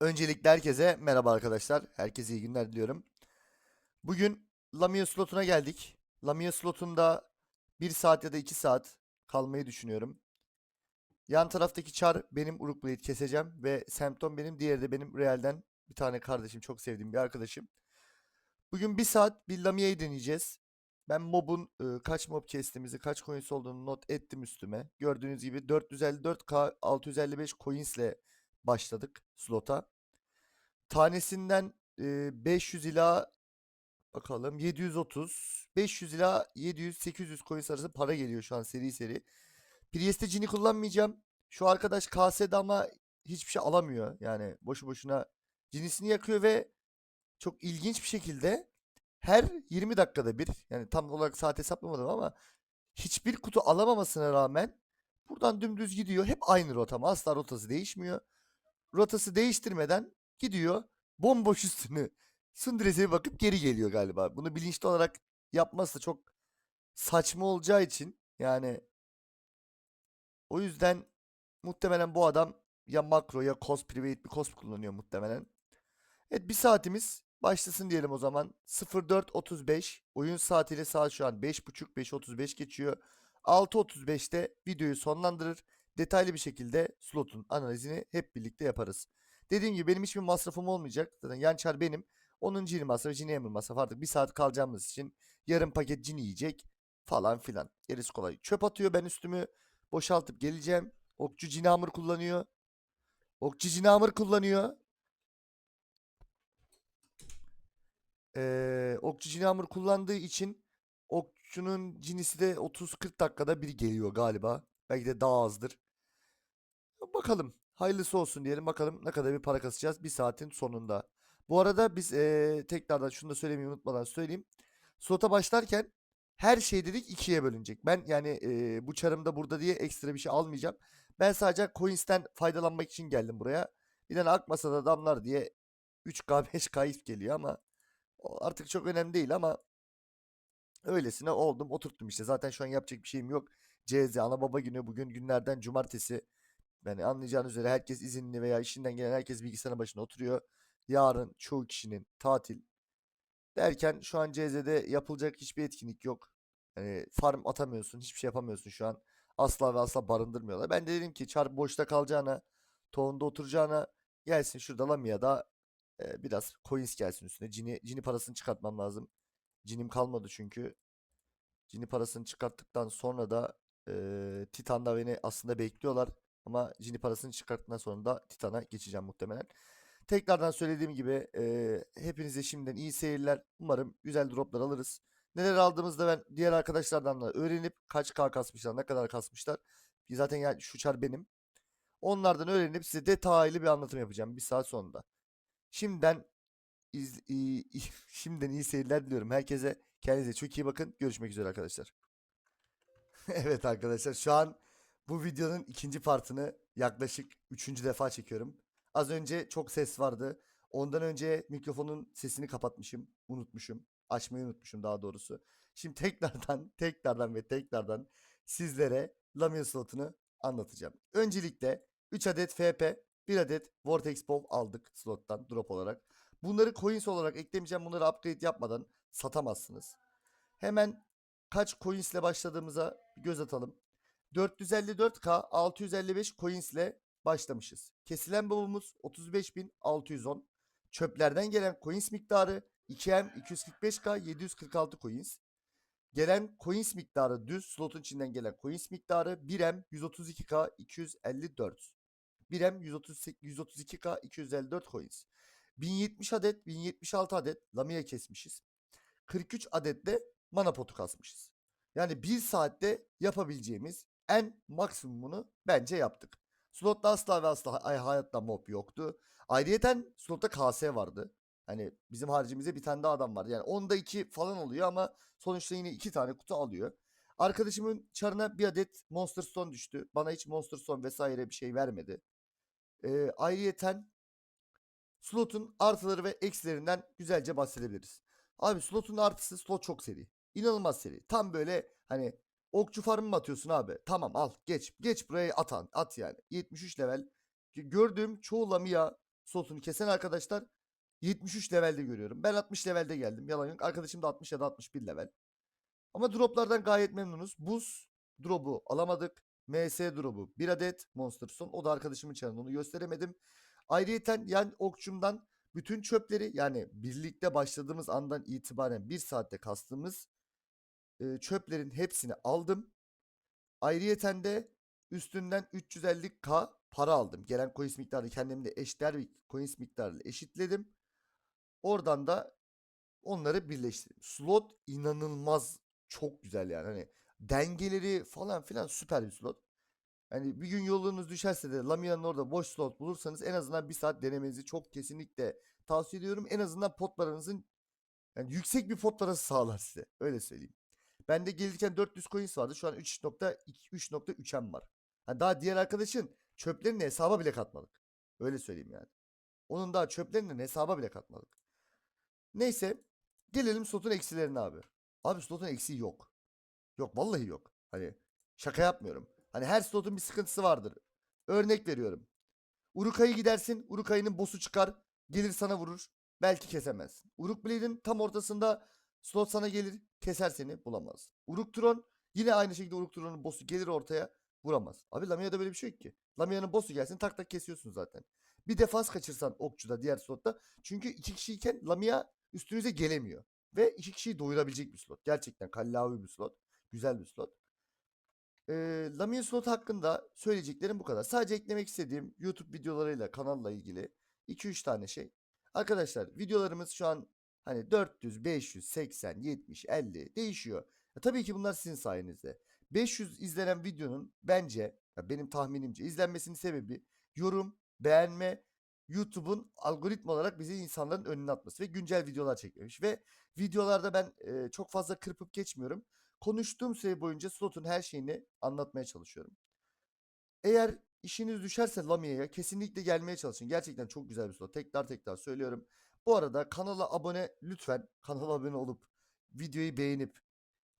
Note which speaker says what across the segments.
Speaker 1: Öncelikle herkese merhaba arkadaşlar. Herkese iyi günler diliyorum. Bugün Lamia slotuna geldik. Lamia slotunda 1 saat ya da 2 saat kalmayı düşünüyorum. Yan taraftaki Char benim Urukblade keseceğim ve Semptom benim, diğeri de benim Real'den bir tane kardeşim, çok sevdiğim bir arkadaşım. Bugün 1 saat bir Lamia'yı deneyeceğiz. Ben mob'un e, kaç mob kestiğimizi, kaç coins olduğunu not ettim üstüme. Gördüğünüz gibi 454k 655 coins ile başladık slota. Tanesinden e, 500 ila bakalım 730 500 ila 700 800 coins arası para geliyor şu an seri seri. Priest'te cini kullanmayacağım. Şu arkadaş KS'de ama hiçbir şey alamıyor. Yani boşu boşuna cinisini yakıyor ve çok ilginç bir şekilde her 20 dakikada bir yani tam olarak saat hesaplamadım ama hiçbir kutu alamamasına rağmen buradan dümdüz gidiyor. Hep aynı rota ama asla rotası değişmiyor. Rotası değiştirmeden gidiyor. Bomboş üstünü Sundres'e bakıp geri geliyor galiba. Bunu bilinçli olarak yapması da çok saçma olacağı için yani o yüzden muhtemelen bu adam ya makro ya cos private bir cos kullanıyor muhtemelen. Evet bir saatimiz başlasın diyelim o zaman. 04.35 oyun saatiyle saat şu an 5.30 5.35 geçiyor. 6.35'te videoyu sonlandırır. Detaylı bir şekilde slotun analizini hep birlikte yaparız. Dediğim gibi benim hiçbir masrafım olmayacak. Zaten Yançar benim. Onun cini masrafı, cini emir masrafı. Artık bir saat kalacağımız için yarım paket cini yiyecek falan filan. Gerisi kolay. Çöp atıyor ben üstümü boşaltıp geleceğim. Okçu cini hamur kullanıyor. Okçu cini hamur kullanıyor. Ee, okçu cini hamur kullandığı için okçunun cinisi de 30-40 dakikada bir geliyor galiba. Belki de daha azdır. Bakalım. Hayırlısı olsun diyelim. Bakalım ne kadar bir para kasacağız bir saatin sonunda. Bu arada biz eee, tekrardan şunu da söylemeyi unutmadan söyleyeyim. Slota başlarken her şey dedik ikiye bölünecek. Ben yani eee, bu çarımda burada diye ekstra bir şey almayacağım. Ben sadece coins'ten faydalanmak için geldim buraya. Bir tane akmasa da damlar diye 3K 5K if geliyor ama artık çok önemli değil ama öylesine oldum oturttum işte. Zaten şu an yapacak bir şeyim yok. CZ ana baba günü bugün günlerden cumartesi. Yani anlayacağınız üzere herkes izinli veya işinden gelen herkes bilgisayarın başına oturuyor. Yarın çoğu kişinin tatil. Derken şu an CZ'de yapılacak hiçbir etkinlik yok. Yani farm atamıyorsun, hiçbir şey yapamıyorsun şu an. Asla ve asla barındırmıyorlar. Ben de dedim ki çar boşta kalacağına, toğunda oturacağına gelsin şurada Lamia'da e, biraz coins gelsin üstüne. Cini, cini parasını çıkartmam lazım. Cinim kalmadı çünkü. Cini parasını çıkarttıktan sonra da e, Titan'da beni aslında bekliyorlar. Ama Cini parasını çıkarttıktan sonra da Titan'a geçeceğim muhtemelen. Tekrardan söylediğim gibi e, hepinize şimdiden iyi seyirler. Umarım güzel droplar alırız. Neler aldığımızda ben diğer arkadaşlardan da öğrenip kaç K kasmışlar, ne kadar kasmışlar. Zaten yani şu çar benim. Onlardan öğrenip size detaylı bir anlatım yapacağım bir saat sonunda. Şimdiden iz, iyi, iyi- şimdiden iyi seyirler diliyorum. Herkese kendinize çok iyi bakın. Görüşmek üzere arkadaşlar. Evet arkadaşlar şu an bu videonun ikinci partını yaklaşık üçüncü defa çekiyorum. Az önce çok ses vardı. Ondan önce mikrofonun sesini kapatmışım. Unutmuşum. Açmayı unutmuşum daha doğrusu. Şimdi tekrardan tekrardan ve tekrardan sizlere Lamia slotunu anlatacağım. Öncelikle 3 adet FP, 1 adet Vortex Bow aldık slottan drop olarak. Bunları coins olarak eklemeyeceğim. Bunları upgrade yapmadan satamazsınız. Hemen kaç coins ile başladığımıza bir göz atalım. 454k 655 coins ile başlamışız. Kesilen bobumuz 35.610. Çöplerden gelen coins miktarı 2M 245k 746 coins. Gelen coins miktarı düz slotun içinden gelen coins miktarı 1M 132k 254. 1M 138 132k 254 coins. 1070 adet 1076 adet Lamia kesmişiz. 43 adet de mana potu kasmışız. Yani bir saatte yapabileceğimiz en maksimumunu bence yaptık. Slotta asla ve asla ay- hayatta mob yoktu. Ayrıyeten slotta KS vardı. Hani bizim haricimizde bir tane daha adam vardı. Yani onda iki falan oluyor ama sonuçta yine iki tane kutu alıyor. Arkadaşımın çarına bir adet Monster Stone düştü. Bana hiç Monster Stone vesaire bir şey vermedi. Ee, ayrıyeten slotun artıları ve eksilerinden güzelce bahsedebiliriz. Abi slotun artısı slot çok seri. İnanılmaz seri. Tam böyle hani okçu farmı mı atıyorsun abi? Tamam al geç. Geç buraya at, an- at yani. 73 level. Gördüğüm çoğu Lamia slotunu kesen arkadaşlar 73 levelde görüyorum. Ben 60 levelde geldim. Yalan yok. Arkadaşım da 60 ya da 61 level. Ama droplardan gayet memnunuz. Buz drop'u alamadık. MS drop'u bir adet Monster Son. O da arkadaşımın çarında onu gösteremedim. Ayrıyeten yan okçumdan bütün çöpleri yani birlikte başladığımız andan itibaren bir saatte kastığımız e, çöplerin hepsini aldım. Ayrıyeten de üstünden 350k para aldım. Gelen coins miktarı kendimle eşdeğer bir coins miktarıyla eşitledim. Oradan da onları birleştirdim. Slot inanılmaz çok güzel yani. Hani dengeleri falan filan süper bir slot. Hani bir gün yolunuz düşerse de Lamia'nın orada boş slot bulursanız en azından bir saat denemenizi çok kesinlikle tavsiye ediyorum. En azından pot yani yüksek bir pot parası sağlar size. Öyle söyleyeyim. Bende gelirken 400 coins vardı. Şu an 3.3.3'em var. Hani daha diğer arkadaşın çöplerini hesaba bile katmadık. Öyle söyleyeyim yani. Onun daha çöplerini hesaba bile katmadık. Neyse. Gelelim slotun eksilerine abi. Abi slotun eksiği yok. Yok vallahi yok. Hani şaka yapmıyorum. Hani her slotun bir sıkıntısı vardır. Örnek veriyorum. Urukay'ı gidersin. Urukay'ın boss'u çıkar. Gelir sana vurur. Belki kesemezsin. Uruk Blade'in tam ortasında slot sana gelir. Keser seni bulamaz. Uruk Tron yine aynı şekilde Uruk Tron'un boss'u gelir ortaya vuramaz. Abi Lamia'da böyle bir şey yok ki. Lamia'nın boss'u gelsin tak tak kesiyorsun zaten. Bir defans kaçırsan okçuda diğer slotta. Çünkü iki kişiyken Lamia üstünüze gelemiyor. Ve iki kişiyi doyurabilecek bir slot. Gerçekten kallavi bir slot. Güzel bir slot. Ee, Lamia slot hakkında söyleyeceklerim bu kadar. Sadece eklemek istediğim YouTube videolarıyla kanalla ilgili 2-3 tane şey. Arkadaşlar videolarımız şu an hani 400, 500, 80, 70, 50 değişiyor. Ya tabii ki bunlar sizin sayenizde. 500 izlenen videonun bence benim tahminimce izlenmesinin sebebi yorum, beğenme, YouTube'un algoritma olarak bizi insanların önüne atması ve güncel videolar çekmemiş. Ve videolarda ben e, çok fazla kırpıp geçmiyorum. Konuştuğum süre boyunca slotun her şeyini anlatmaya çalışıyorum. Eğer işiniz düşerse Lamia'ya kesinlikle gelmeye çalışın. Gerçekten çok güzel bir slot. Tekrar tekrar söylüyorum. Bu arada kanala abone lütfen kanala abone olup videoyu beğenip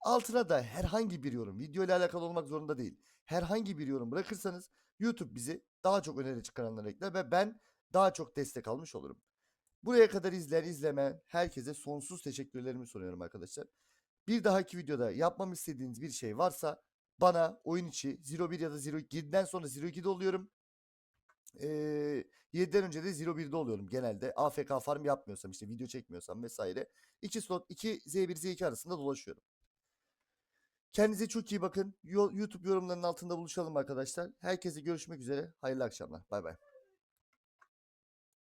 Speaker 1: altına da herhangi bir yorum video ile alakalı olmak zorunda değil. Herhangi bir yorum bırakırsanız YouTube bizi daha çok öneri çıkaranlara ekler ve ben daha çok destek almış olurum. Buraya kadar izleyen izlemeyen herkese sonsuz teşekkürlerimi sunuyorum arkadaşlar. Bir dahaki videoda yapmamı istediğiniz bir şey varsa bana oyun içi 01 ya da 02'den sonra 02'de oluyorum. Ee, 7'den önce de 01'de oluyorum genelde. AFK farm yapmıyorsam işte video çekmiyorsam vesaire. 2 slot 2 Z1 Z2 arasında dolaşıyorum. Kendinize çok iyi bakın. Yo- YouTube yorumlarının altında buluşalım arkadaşlar. Herkese görüşmek üzere. Hayırlı akşamlar. Bay bay.